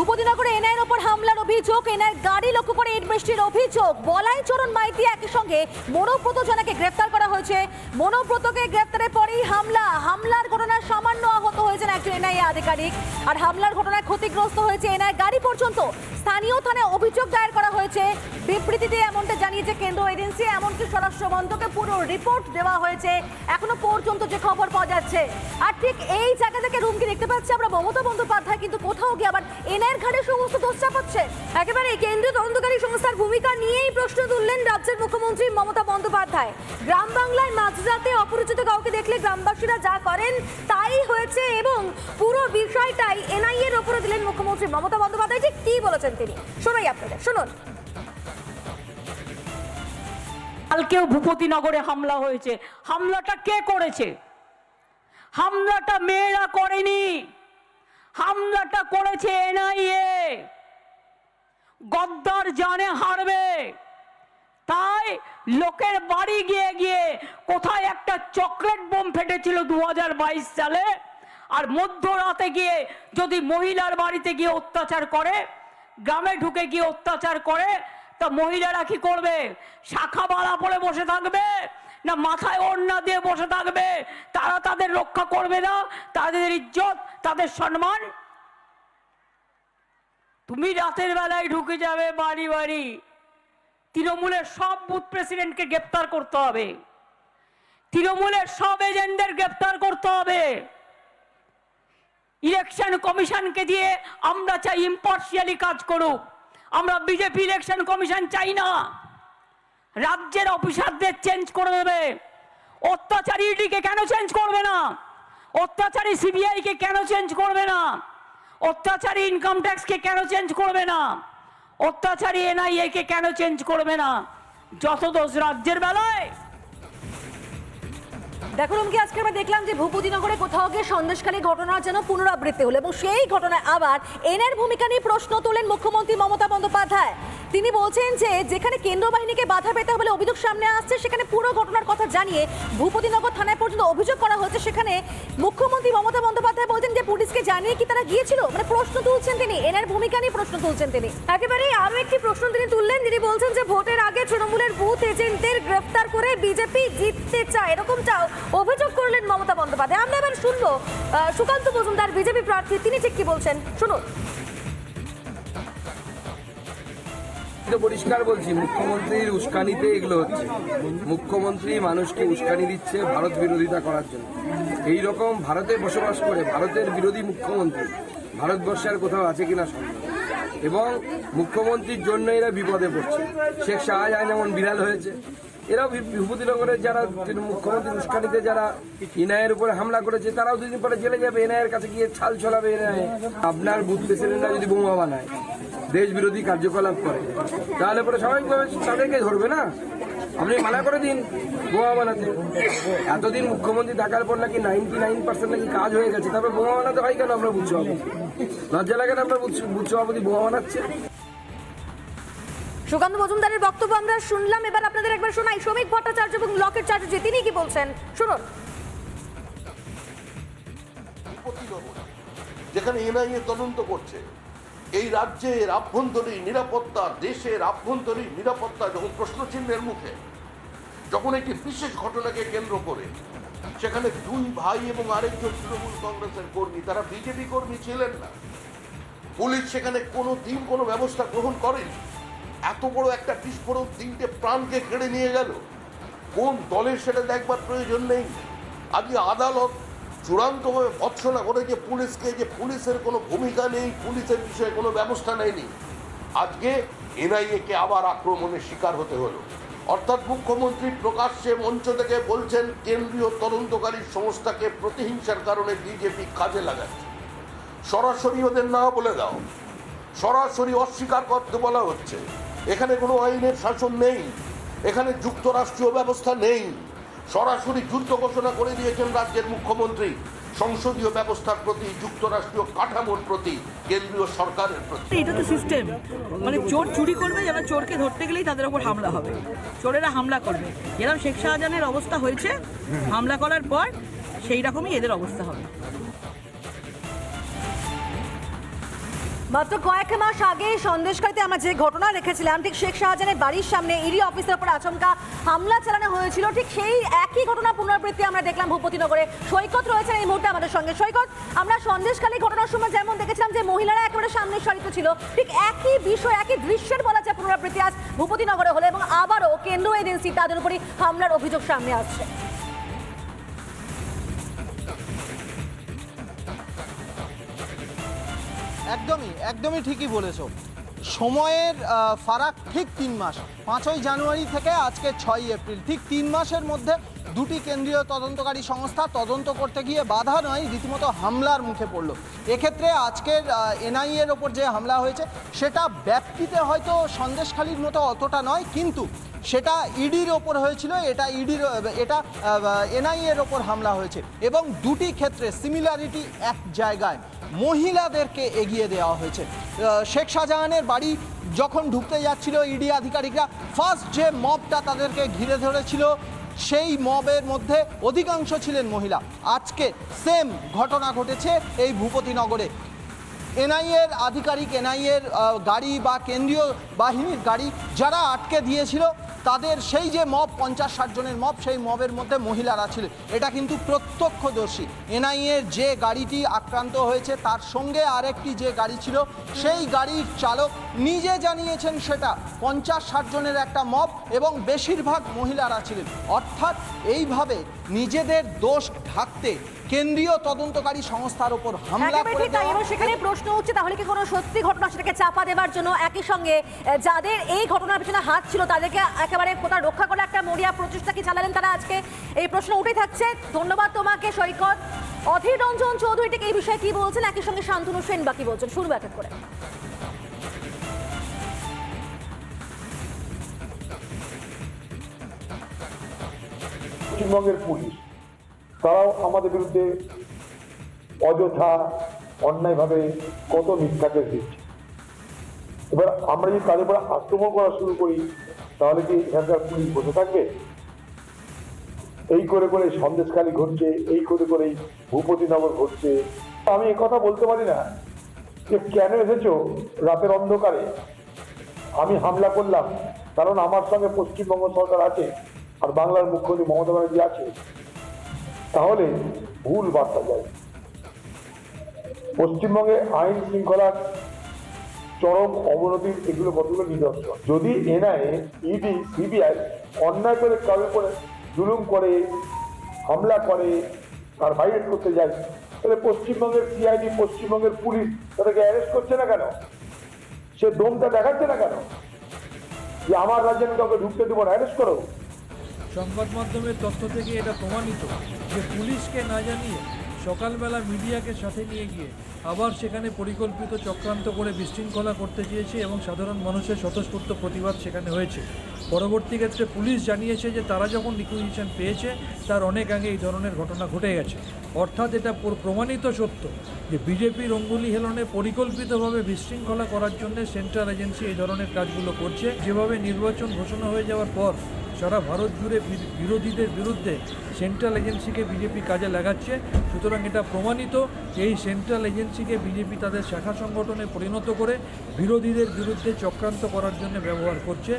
ভূপতিনগরে এনআইয়ের ওপর হামলার অভিযোগ, এনআইয়ের গাড়ি লক্ষ্য করে ইট বৃষ্টির অভিযোগ। বলাই চরণ মাইতি একই সঙ্গে মোড়ক জনাকে গ্রেফতার করা হয়েছে। মনোব্রতকে গ্রেফতারের পরেই হামলা। হামলার ঘটনায় সামান্য আহত হয়েছেন একজন এনআইএ আধিকারিক। আর হামলার ঘটনায় ক্ষতিগ্রস্ত হয়েছে এনআই গাড়ি পর্যন্ত। স্থানীয় থানায় অভিযোগ দায়ের করা হয়েছে। বিবৃতিতে এমনটা জানিয়েছে কেন্দ্র এজেন্সি। এমনকি স্বরাষ্ট্র মন্ত্রকে পুরো রিপোর্ট দেওয়া হয়েছে। এখনও পর্যন্ত যে খবর পাওয়া যাচ্ছে। আর ঠিক এই জায়গা থেকে রুমকি দেখতে পাচ্ছি আমরা। মমতা বন্দ্যোপাধ্যায় কিন্তু কোথাও গিয়ে আবার এনআইয়ের ঘাড়ে সমস্ত দোষ চাপাচ্ছে। একেবারে কেন্দ্রীয় তদন্তকারী ভূমিকা নিয়েই প্রশ্ন তুললেন রাজ্যের মুখ্যমন্ত্রী মমতা বন্দ্যোপাধ্যায়। গ্রাম বাংলায় মাঝরাতে অপরিচিত কাউকে দেখলে গ্রামবাসীরা যা করেন তাই হয়েছে এবং পুরো বিষয়টাই এনআইএ এর উপরে দিলেন মুখ্যমন্ত্রী মমতা বন্দ্যোপাধ্যায়। ঠিক কি বলেছেন তিনি? শোনাই আপনাদের, শুনুন। কালকেও ভূপতিনগরে হামলা হয়েছে। হামলাটা কে করেছে? হামলাটা মেয়েরা করেনি। হামলাটা করেছে এনআইএ গদ্দার জানে হারবে। তাই লোকের বাড়ি গিয়ে গিয়ে কোথায় একটা চকলেট বোম ফেটেছিল দু হাজার বাইশ সালে, আর মধ্যরাতে গিয়ে যদি মহিলার বাড়িতে গিয়ে অত্যাচার করে, গ্রামে ঢুকে গিয়ে অত্যাচার করে, তা মহিলারা কি করবে? শাখা বালা পরে বসে থাকবে? না মাথায় ওড়না দিয়ে বসে থাকবে? তারা তাদের রক্ষা করবে না? তাদের ইজ্জত, তাদের সম্মান তুমি রাতের বেলায় ঢুকে যাবে বাড়ি বাড়ি। তৃণমূলের সব বুথ প্রেসিডেন্টকে গ্রেপ্তার করতে হবে। তৃণমূলের সব এজেন্টদের গ্রেপ্তার করতে হবে। ইলেকশন কমিশনকে দিয়ে আমরা চাই ইম্পার্শিয়ালি কাজ করুক। আমরা বিজেপি ইলেকশন কমিশন চাই না। রাজ্যের অফিসারদের চেঞ্জ করে দেবে। অত্যাচারী ইডিকে কেন চেঞ্জ করবে না? অত্যাচারী সিবিআইকে কেন চেঞ্জ করবে না? অত্যাচারী ইনকাম ট্যাক্সকে কেন চেঞ্জ করবে না? অত্যাচারী এনআইএ কে কেন চেঞ্জ করবে না? যত দোষ রাজ্যের বেলায়। দেখুন কি আজকে আমরা দেখলাম যে ভূপতিনগরে কোথাও গিয়ে সন্দেশকালী ঘটনা যেন পুনরাবৃত্তি হলো এবং সেই ঘটনায় আবার এনের ভূমিকা নিয়ে প্রশ্ন তোলেন মুখ্যমন্ত্রী মমতা তিনি বলছেন যে যেখানে কেন্দ্র বাহিনীকে বাধা পেতে হবে অভিযোগ সামনে আসছে, সেখানে পুরো ঘটনার কথা জানিয়ে ভূপতিনগর থানায় পর্যন্ত অভিযোগ করা হয়েছে। সেখানে মুখ্যমন্ত্রী মমতা বন্দ্যোপাধ্যায় বলছেন যে পুলিশকে জানিয়ে কি তারা গিয়েছিল? মানে প্রশ্ন তুলছেন তিনি। এনের ভূমিকা নিয়ে প্রশ্ন তুলছেন তিনি। একেবারে আরও একটি প্রশ্ন তিনি তুললেন। তিনি বলছেন যে ভোটের আগে তৃণমূলের বুথ এজেন্টদের গ্রেফতার করে বিজেপি জিততে চায়। এরকমটাও অভিযোগ করলেন মমতা বন্দ্যোপাধ্যায়। আমরা এবার শুনব সুকান্ত মজুমদার, বিজেপি প্রার্থী। তিনি ঠিক কি বলছেন? শুনুন। তো পরিষ্কার বলছি, মুখ্যমন্ত্রীর উস্কানিতে এগুলো হচ্ছে। মুখ্যমন্ত্রী মানুষকে উস্কানি দিচ্ছে ভারত বিরোধিতা করার জন্য। এই রকম ভারতে বসবাস করে ভারতের বিরোধী মুখ্যমন্ত্রী ভারতবর্ষে আর কোথাও আছে কিনা সন্দেহ। এবং মুখ্যমন্ত্রীর জন্য এরা বিপদে পড়ছে। শেখ শাহজাহান যেমন বিড়াল হয়েছে এরাও বিভূতিনগরের যারা মুখ্যমন্ত্রী উস্কানিতে যারা ইনায়ের উপরে হামলা করেছে, তারাও দুদিন পরে জেলে যাবে, এনআইয়ের কাছে গিয়ে ছাল ছড়াবে এনআইএ আপনার বুথ প্রেসিডেন্টরা যদি বোমা বানায় দেশ বিরোধী কার্যকলাপ করে, তাহলে পরে স্বাভাবিকভাবে তাদেরকে ধরবে না? আপনি মানা করে দিন বোমা বানাতে। এতদিন মুখ্যমন্ত্রী থাকার পর নাকি নাইনটি নাইন পার্সেন্ট নাকি কাজ হয়ে গেছে, তারপর বোমা বানাতে হয় কেন আমরা সভাপতি? লজ্জা লাগে না আমরা বুথ সভাপতি বোমা বানাচ্ছে? সুকান্ত মজুমদারের বক্তব্য আমরা শুনলাম। এবার আপনাদের একবার শোনাই শ্রমিক ভট্টাচার্য এবং লকেট চ্যাটার্জি তিনি কি বলছেন? শুনুন। যেখানে এনআইএ তদন্ত করছে, এই রাজ্যের আভ্যন্তরীণ নিরাপত্তা, দেশের আভ্যন্তরীণ নিরাপত্তা যখন প্রশ্নচিহ্নের মুখে, যখন একটি বিশেষ ঘটনাকে কেন্দ্র করে, সেখানে দুই ভাই এবং আরেকজন তৃণমূল কংগ্রেসের কর্মী, তারা বিজেপি কর্মী ছিলেন না। পুলিশ সেখানে কোনো দিন কোনো ব্যবস্থা গ্রহণ করেনি। এত বড় একটা বিস্ফোরণ তিনটে প্রাণকে কেড়ে নিয়ে গেল। কোন দলের সেটা দেখবার প্রয়োজন নেই? আজকে আদালত চূড়ান্তভাবে ভৎসনা করে যে পুলিশকে, যে পুলিশের কোনো ভূমিকা নেই, পুলিশের বিষয়ে কোনো ব্যবস্থা নেয়নি। আজকে এনআইএ কে আবার আক্রমণের শিকার হতে হলো। অর্থাৎ মুখ্যমন্ত্রী প্রকাশ্যে মঞ্চ থেকে বলছেন, কেন্দ্রীয় তদন্তকারী সংস্থাকে প্রতিহিংসার কারণে বিজেপি কাজে লাগাচ্ছে। সরাসরি ওদের না বলে দাও। সরাসরি অস্বীকার করতে বলা হচ্ছে। এখানে কোনো আইনের শাসন নেই। এখানে যুক্তরাষ্ট্রীয় ব্যবস্থা নেই। সরাসরি যুদ্ধ ঘোষণা করে দিয়েছেন রাজ্যের মুখ্যমন্ত্রী। সংসদীয় ব্যবস্থার প্রতি, যুক্তরাষ্ট্রীয় কাঠামোর প্রতি, কেন্দ্রীয় সরকারের প্রতি। এটা তো সিস্টেম মানে চোর চুরি করবে যারা চোরকে ধরতে গেলেই তাদের ওপর হামলা হবে। চোরেরা হামলা করবে। যেরকম শেখ শাহজাহানের অবস্থা হয়েছে, হামলা করার পর সেই রকমই এদের অবস্থা হবে। মাত্র কয়েক মাস আগে সন্দেশকারীতে আমরা যে ঘটনা রেখেছিলাম, ঠিক শেখ শাহজাহানের বাড়ির সামনে ইডি অফিসের উপর আচমকা হামলা চালানো হয়েছিল, ঠিক সেই একই ঘটনা পুনরাবৃত্তি আমরা দেখলাম ভূপতিনগরে। সৈকত রয়েছেন এই মুহূর্তে আমাদের সঙ্গে। সৈকত, আমরা সন্দেশকালী ঘটনার সময় যেমন দেখেছিলাম যে মহিলারা একেবারে সামনে সারিতে ছিল, ঠিক একই বিষয়, একই দৃশ্যের বলা যায় পুনরাবৃত্তি আজ ভূপতিনগরে হলো এবং আবারও কেন্দ্র এজেন্সি তাদের উপরই হামলার অভিযোগ সামনে আসছে। একদমই একদমই ঠিকই বলেছ। সময়ের ফারাক ঠিক তিন মাস। পাঁচই জানুয়ারি থেকে আজকে ছয়ই এপ্রিল, ঠিক তিন মাসের মধ্যে দুটি কেন্দ্রীয় তদন্তকারী সংস্থা তদন্ত করতে গিয়ে বাধা নয়, রীতিমতো হামলার মুখে পড়ল। এক্ষেত্রে আজকের এনআইএর ওপর যে হামলা হয়েছে, সেটা ব্যাপ্তিতে হয়তো সন্দেশখালির মতো অতটা নয়, কিন্তু সেটা ইডির ওপর হয়েছিল, এটা ইডির, এটা এনআইএর ওপর হামলা হয়েছে এবং দুটি ক্ষেত্রে সিমিলারিটি এক জায়গায় মহিলাদেরকে এগিয়ে দেওয়া হয়েছে। শেখ শাহজাহানের বাড়ি যখন ঢুকতে যাচ্ছিল ইডি আধিকারিকরা ফার্স্ট যে মবটা তাদেরকে ঘিরে ধরেছিল, সেই মবের মধ্যে অধিকাংশ ছিলেন মহিলা। আজকে সেম ঘটনা ঘটেছে এই ভূপতিনগরে। এনআইএর আধিকারিক, এনআইএর গাড়ি বা কেন্দ্রীয় বাহিনীর গাড়ি যারা আটকে দিয়েছিল, তাদের সেই যে মব, পঞ্চাশ ষাট জনের মব, সেই মবের মধ্যে মহিলারা ছিল। এটা কিন্তু প্রত্যক্ষদর্শী। এনআইএর যে গাড়িটি আক্রান্ত হয়েছে, তার সঙ্গে আরেকটি যে গাড়ি ছিল, সেই গাড়ির চালক নিজে জানিয়েছেন সেটা। পঞ্চাশ ষাট জনের একটা মব এবং বেশিরভাগ মহিলারা ছিলেন। অর্থাৎ এইভাবে নিজেদের দোষ ঢাকতে কেন্দ্রীয় তদন্তকারী সংস্থার উপর হামলা একেবারে করে দেওয়া এবং সেখানে প্রশ্ন উঠছে তাহলে কি কোনো সত্যি ঘটনা সেটাকে চাপা দেওয়ার জন্য একই সঙ্গে যাদের এই ঘটনার পিছনে হাত ছিল তাদেরকে একেবারে কোথাও রক্ষা করার একটা মরিয়া প্রচেষ্টা কি চালালেন তারা আজকে? এই প্রশ্ন উঠে থাকছে। ধন্যবাদ তোমাকে সৈকত। অধীর রঞ্জন চৌধুরী ঠিক এই বিষয়ে কি বলছেন? একই সঙ্গে শান্তনু সেন বাকি বলছেন। শুরু এক করে। পশ্চিমবঙ্গের পুলিশ, তারাও আমাদের বিরুদ্ধে অযথা অন্যায়ভাবে কত মিথ্যা দিচ্ছে। এবার আমরা যদি তাদের উপরে আক্রমণ করা শুরু করি, তাহলে কি এখানকার পুলিশ বসে থাকবে? এই করে করে সন্দেশখালী ঘটছে, এই করে করেই ভূপতিনগর ঘটছে। আমি কথা বলতে পারি না যে কেন এসেছ রাতের অন্ধকারে? আমি হামলা করলাম, কারণ আমার সঙ্গে পশ্চিমবঙ্গ সরকার আছে। আর বাংলার মুখ্যমন্ত্রী মমতা ব্যানার্জি আছে, তাহলে ভুল বার্তা যায়। পশ্চিমবঙ্গে আইন শৃঙ্খলার চরম অবনতির এগুলো কতগুলো নিদর্শন? যদি এনআইএ, ইডি, সিবিআই অন্যায় করে কারোর করে জুলুম করে, হামলা করে, আর ভাইরেট করতে যায়, তাহলে পশ্চিমবঙ্গের সিআইডি, পশ্চিমবঙ্গের পুলিশ তাদেরকে অ্যারেস্ট করছে না কেন? সে দমটা দেখাচ্ছে না কেন? যে আমার রাজ্যে আমি কাউকে ঢুকতে দেবো না অ্যারেস্ট করো। সংবাদ মাধ্যমের তথ্য থেকে এটা প্রমাণিত যে পুলিশকে না জানিয়ে সকালবেলা মিডিয়াকে সাথে নিয়ে গিয়ে আবার সেখানে পরিকল্পিত চক্রান্ত করে বিশৃঙ্খলা করতে চেয়েছে এবং সাধারণ মানুষের স্বতঃস্ফূর্ত প্রতিবাদ সেখানে হয়েছে। পরবর্তী ক্ষেত্রে পুলিশ জানিয়েছে যে তারা যখন রিকুইজিশন পেয়েছে, তার অনেক আগে এই ধরনের ঘটনা ঘটে গেছে। অর্থাৎ এটা প্রমাণিত সত্য। যে বিজেপির অঙ্গুলি হেলনে পরিকল্পিতভাবে বিশৃঙ্খলা করার জন্য সেন্ট্রাল এজেন্সি এই ধরনের কাজগুলো করছে। যেভাবে নির্বাচন ঘোষণা হয়ে যাওয়ার পর সারা ভারত জুড়ে বিরোধীদের বিরুদ্ধে সেন্ট্রাল এজেন্সিকে বিজেপি কাজে লাগাচ্ছে। সুতরাং এটা প্রমাণিত এই সেন্ট্রাল এজেন্সিকে বিজেপি তাদের শাখা সংগঠনে পরিণত করে বিরোধীদের বিরুদ্ধে চক্রান্ত করার জন্য ব্যবহার করছে।